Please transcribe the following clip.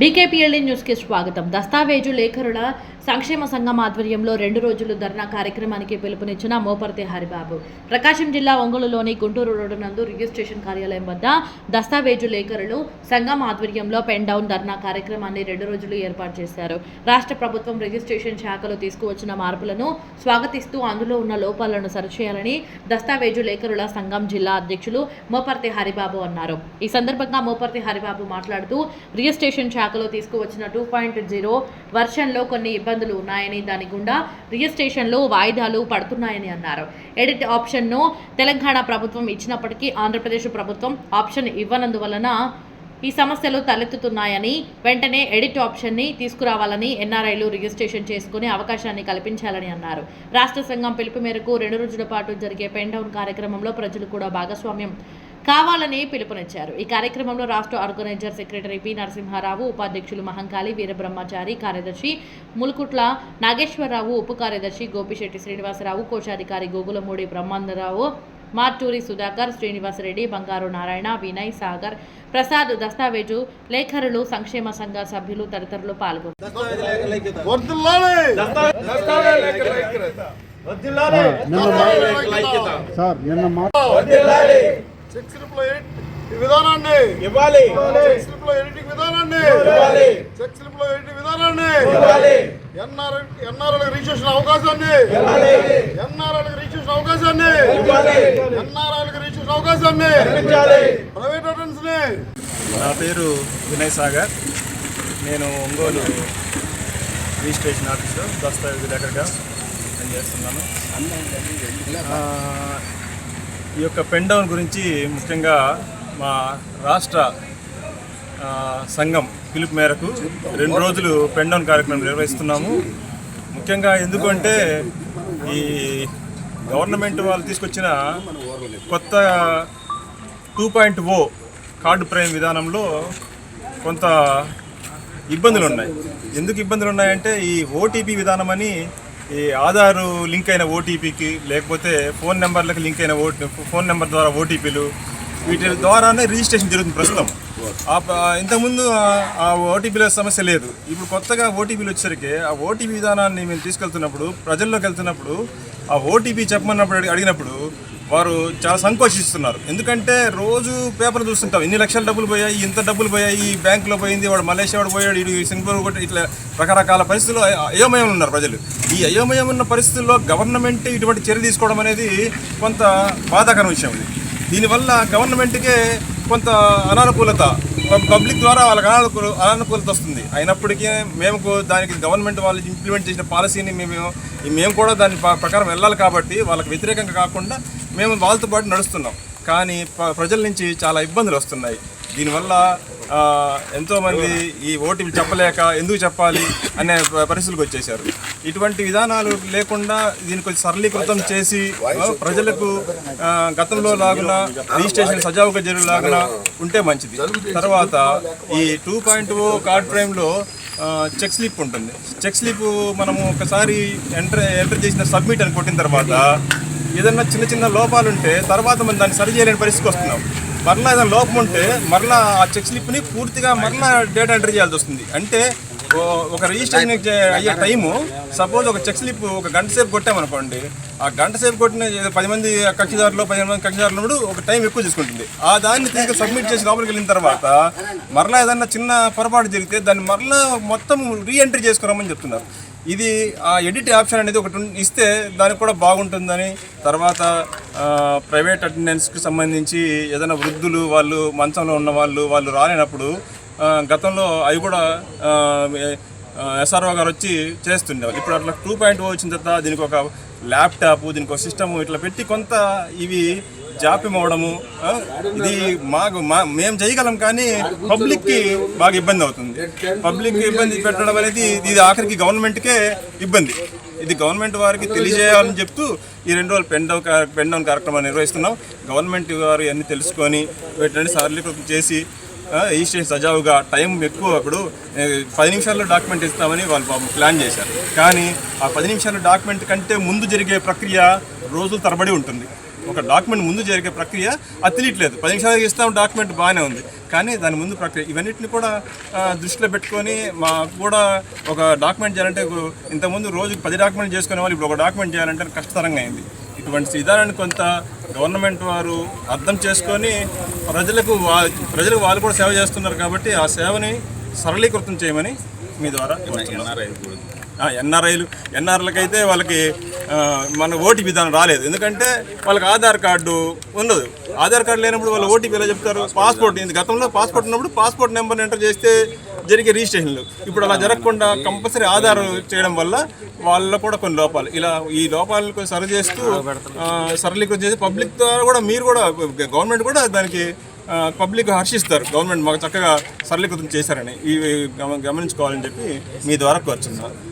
బీకేపీఎల్ఈ న్యూస్కి స్వాగతం. దస్తావేజు లేఖరుల సంక్షేమ సంఘం ఆధ్వర్యంలో రెండు రోజులు ధర్నా కార్యక్రమానికి పిలుపునిచ్చిన మోపర్తి హరిబాబు. ప్రకాశం జిల్లా ఒంగోలులోని గుంటూరు రోడ్డు నందు రిజిస్ట్రేషన్ కార్యాలయం వద్ద దస్తావేజు లేఖరులు సంఘం ఆధ్వర్యంలో పెన్ డౌన్ ధర్నా కార్యక్రమాన్ని రెండు రోజులు ఏర్పాటు చేశారు. రాష్ట్ర ప్రభుత్వం రిజిస్ట్రేషన్ శాఖలో తీసుకువచ్చిన మార్పులను స్వాగతిస్తూ అందులో ఉన్న లోపాలను సరిచేయాలని దస్తావేజు లేఖరుల సంఘం జిల్లా అధ్యక్షులు మోపర్తి హరిబాబు అన్నారు. ఈ సందర్భంగా మోపర్తి హరిబాబు మాట్లాడుతూ రిజిస్ట్రేషన్ శాఖలో తీసుకువచ్చిన టూ పాయింట్ జీరో వర్షన్లో కొన్ని ఇబ్బందులు ఉన్నాయని దాని గుండా రిజిస్ట్రేషన్లో వాయిదాలు పడుతున్నాయని అన్నారు. ఎడిట్ ఆప్షన్ను తెలంగాణ ప్రభుత్వం ఇచ్చినప్పటికీ ఆంధ్రప్రదేశ్ ప్రభుత్వం ఆప్షన్ ఇవ్వనందువలన ఈ సమస్యలు తలెత్తుతున్నాయని వెంటనే ఎడిట్ ఆప్షన్ని తీసుకురావాలని ఎన్ఆర్ఐలు రిజిస్ట్రేషన్ చేసుకునే అవకాశాన్ని కల్పించాలని అన్నారు. రాష్ట్ర సంఘం పిలుపు మేరకు రెండు రోజుల పాటు జరిగే పెన్ డౌన్ కార్యక్రమంలో ప్రజలు కూడా భాగస్వామ్యం కావాలని పిలుపునిచ్చారు. ఈ కార్యక్రమంలో రాష్ట్ర ఆర్గనైజర్ సెక్రటరీ పి నరసింహారావు ఉపాధ్యక్షులు మహంకాళి వీరబ్రహ్మచారి కార్యదర్శి ములుకుట్ల నాగేశ్వరరావు ఉప కార్యదర్శి గోపిశెట్టి శ్రీనివాసరావు కోశాధికారి గోగులమూడి బ్రహ్మాందరావు మార్టూరి సుధాకర్ శ్రీనివాసరెడ్డి బంగారు నారాయణ వినయ్ సాగర్ ప్రసాద్ దస్తావేజు లేఖరులు సంక్షేమ సంఘ సభ్యులు తదితరులు పాల్గొన్నారు చెక్ విధానాన్ని. ఇవ్వాలి. చెక్ ఎడిటింగ్ విధానాన్ని. ఇవ్వాలి. చెక్ ఎడిటింగ్ విధానాన్ని. ఇవ్వాలి. ఎన్ఆర్ ఎన్ఆర్ఎల్ రిజిస్ట్రేషన్ అవకాశాన్ని. ఇవ్వాలి. ఎన్ఆర్ఎల్ రిజిస్ట్రేషన్ అవకాశాన్ని. ఇవ్వాలి. ఎన్ఆర్ఎల్ రిజిస్ట్రేషన్ అవకాశాన్ని. ఇవ్వాలి. ప్రైవేట్ని. నా పేరు వినయ్ సాగర్. నేను ఒంగోలు రిజిస్ట్రేషన్ ఆఫీస్లో దస్తావేజు లేఖగా పనిచేస్తున్నాను. ఈ యొక్క పెండౌన్ గురించి ముఖ్యంగా మా రాష్ట్ర సంఘం పిలుపు మేరకు రెండు రోజులు పెండౌన్ కార్యక్రమం నిర్వహిస్తున్నాము. ముఖ్యంగా ఎందుకంటే ఈ గవర్నమెంట్ వాళ్ళు తీసుకొచ్చిన కొత్త two point O card prime విధానంలో కొంత ఇబ్బందులు ఉన్నాయి. ఎందుకు ఇబ్బందులు ఉన్నాయంటే ఈ ఓటీపీ విధానం అని ఈ ఆధారు లింక్ అయిన ఓటీపీకి లేకపోతే ఫోన్ నెంబర్లకు లింక్ అయిన ఓటీ ఫోన్ నెంబర్ ద్వారా ఓటీపీలు వీటి ద్వారానే రిజిస్ట్రేషన్ జరుగుతుంది ప్రస్తుతం. ఆ ఇంతకుముందు ఆ- ఓటీపీల సమస్య లేదు. ఇప్పుడు కొత్తగా ఓటీపీలు వచ్చేసరికి ఆ ఓటీపీ విధానాన్ని మేము తీసుకెళ్తున్నప్పుడు ప్రజల్లోకి వెళ్తున్నప్పుడు ఆ ఓటీపీ చెప్పమన్నప్పుడు అడిగినప్పుడు వారు చాలా సంకోచిస్తున్నారు. ఎందుకంటే రోజు పేపర్ చూస్తుంటాం. ఇన్ని లక్షల డబ్బులు పోయాయి ఇంత డబ్బులు పోయాయి ఈ బ్యాంకులో పోయింది వాడు మలేషియా వాడు పోయాడు ఇటు సింగపూర్ కొట్టి ఇట్లా రకరకాల పరిస్థితుల్లో అయోమయం ఉన్నారు ప్రజలు. ఈ అయోమయం ఉన్న పరిస్థితుల్లో గవర్నమెంట్ ఇటువంటి చర్య తీసుకోవడం అనేది కొంత బాధాకర విషయం ఇది. దీనివల్ల గవర్నమెంట్కే కొంత అనానుకూలత పబ్లిక్ ద్వారా వాళ్ళకి అనానుకూల అనానుకూలత వస్తుంది. అయినప్పటికీ మేము దానికి గవర్నమెంట్ వాళ్ళు ఇంప్లిమెంట్ చేసిన పాలసీని మేము మేము కూడా దాని ప్రకారం వెళ్ళాలి కాబట్టి వాళ్ళకి వ్యతిరేకంగా కాకుండా మేము వాళ్ళతో పాటు నడుస్తున్నాం. కానీ ప్రజల నుంచి చాలా ఇబ్బందులు వస్తున్నాయి. దీనివల్ల ఎంతోమంది ఈ ఓటీపీ చెప్పలేక ఎందుకు చెప్పాలి అనే పరిస్థితులకు వచ్చేసారు ఇటువంటి విధానాలు లేకుండా దీన్ని కొంచెం సరళీకృతం చేసి ప్రజలకు గతంలో లాగున రిజిస్ట్రేషన్ సజావుగా జరిగేలాగా ఉంటే మంచిది. తర్వాత ఈ టూ పాయింట్ ఓ కార్డ్ ప్రైమ్లో చెక్ స్లిప్ ఉంటుంది. చెక్ స్లిప్ మనము ఒకసారి ఎంటర్ ఎంటర్ చేసిన సబ్మిట్ అని కొట్టిన తర్వాత ఏదన్నా చిన్న చిన్న లోపాలు ఉంటే తర్వాత మనం దాన్ని సరి చేయలేని పరిస్థితికి వస్తున్నాం. మరలా ఏదైనా లోపం ఉంటే మరలా ఆ చెక్ స్లిప్ని పూర్తిగా మరలా డేటా ఎంటర్ చేయాల్సి వస్తుంది. అంటే ఒక రిజిస్ట్రేషన్ అయ్యే టైము సపోజ్ ఒక చెక్ స్లిప్ ఒక గంట సేపు కొట్టామనుకోండి ఆ గంట సేపు కొట్టిన పది మంది కక్షిదారులు పదిహేను మంది కక్షిదారులు ఒక టైం ఎక్కువ తీసుకుంటుంది. ఆ దాన్ని తిరిగి సబ్మిట్ చేసి లోపలికి వెళ్ళిన తర్వాత మరలా ఏదన్నా చిన్న పొరపాటు జరిగితే దాన్ని మరలా మొత్తం రీఎంట్రీ చేసుకురామని చెప్తున్నారు. ఇది ఆ ఎడిట్ ఆప్షన్ అనేది ఒకటి ఇస్తే దానికి కూడా బాగుంటుందని. తర్వాత ప్రైవేట్ అటెండెన్స్కి సంబంధించి ఏదైనా వృద్ధులు వాళ్ళు మంచంలో ఉన్న వాళ్ళు వాళ్ళు రాలేనప్పుడు గతంలో అవి కూడా ఎస్ఆర్ఓ గారు వచ్చి చేస్తుండేవాళ్ళు. ఇప్పుడు అట్లా టూ పాయింట్ oh వచ్చిన తర్వాత దీనికి ఒక ల్యాప్టాప్ దీనికి ఒక సిస్టమ్ ఇట్లా పెట్టి కొంత ఇవి జాప్యం అవడము ఇది మాకు మా మేము చేయగలం కానీ పబ్లిక్కి బాగా ఇబ్బంది అవుతుంది. పబ్లిక్కి ఇబ్బంది పెట్టడం అనేది ఇది ఆఖరికి గవర్నమెంట్కే ఇబ్బంది. ఇది గవర్నమెంట్ వారికి తెలియజేయాలని చెప్తూ ఈ రెండు రోజులు పెన్ డౌన్ పెన్ డౌన్ కార్యక్రమాన్ని నిర్వహిస్తున్నాం. గవర్నమెంట్ వారు అన్నీ తెలుసుకొని వీటిని సరళీకృతం చేసి ఈస్టేషన్ సజావుగా టైం ఎక్కువ అప్పుడు పది నిమిషాల్లో డాక్యుమెంట్ ఇస్తామని వాళ్ళు పాపం ప్లాన్ చేశారు. కానీ ఆ పది నిమిషాల డాక్యుమెంట్ కంటే ముందు జరిగే ప్రక్రియ రోజులు తరబడి ఉంటుంది. ఒక డాక్యుమెంట్ ముందు జరిగే ప్రక్రియ అది తెలియట్లేదు. పది నిమిషాలు ఇస్తాం డాక్యుమెంట్ బాగానే ఉంది. కానీ దాని ముందు ప్రక్రియ ఇవన్నిటిని కూడా దృష్టిలో పెట్టుకొని మాకు కూడా ఒక డాక్యుమెంట్ చేయాలంటే ఇంతకుముందు రోజుకి పది డాక్యుమెంట్ చేసుకునే వాళ్ళు ఇప్పుడు ఒక డాక్యుమెంట్ చేయాలంటే కష్టతరంగా అయింది. ఇటువంటి విధానాన్ని కొంత గవర్నమెంట్ వారు అర్థం చేసుకొని ప్రజలకు ప్రజలకు వాళ్ళు కూడా సేవ చేస్తున్నారు కాబట్టి ఆ సేవని సరళీకృతం చేయమని మీ ద్వారా ఎన్ఆర్ఐలు ఎన్ఆర్లకైతే వాళ్ళకి మన ఓటీపీ విధానం రాలేదు. ఎందుకంటే వాళ్ళకి ఆధార్ కార్డు ఉండదు. ఆధార్ కార్డు లేనప్పుడు వాళ్ళు ఓటీపీ ఎలా చెప్తారు? పాస్పోర్ట్ గతంలో పాస్పోర్ట్ ఉన్నప్పుడు పాస్పోర్ట్ నెంబర్ ఎంటర్ చేస్తే జరిగే రిజిస్ట్రేషన్లు. ఇప్పుడు అలా జరగకుండా కంపల్సరీ ఆధార్ చేయడం వల్ల వాళ్ళ కూడా కొన్ని లోపాలు. ఇలా ఈ లోపాలను సరి చేస్తూ సరళీకృతం చేసి పబ్లిక్ ద్వారా కూడా మీరు కూడా గవర్నమెంట్ కూడా దానికి పబ్లిక్ హర్షిస్తారు. గవర్నమెంట్ మాకు చక్కగా సరళీకృతం చేశారని. ఇవి గమ- గమనించుకోవాలని చెప్పి మీ ద్వారా కోరుచున్నాను.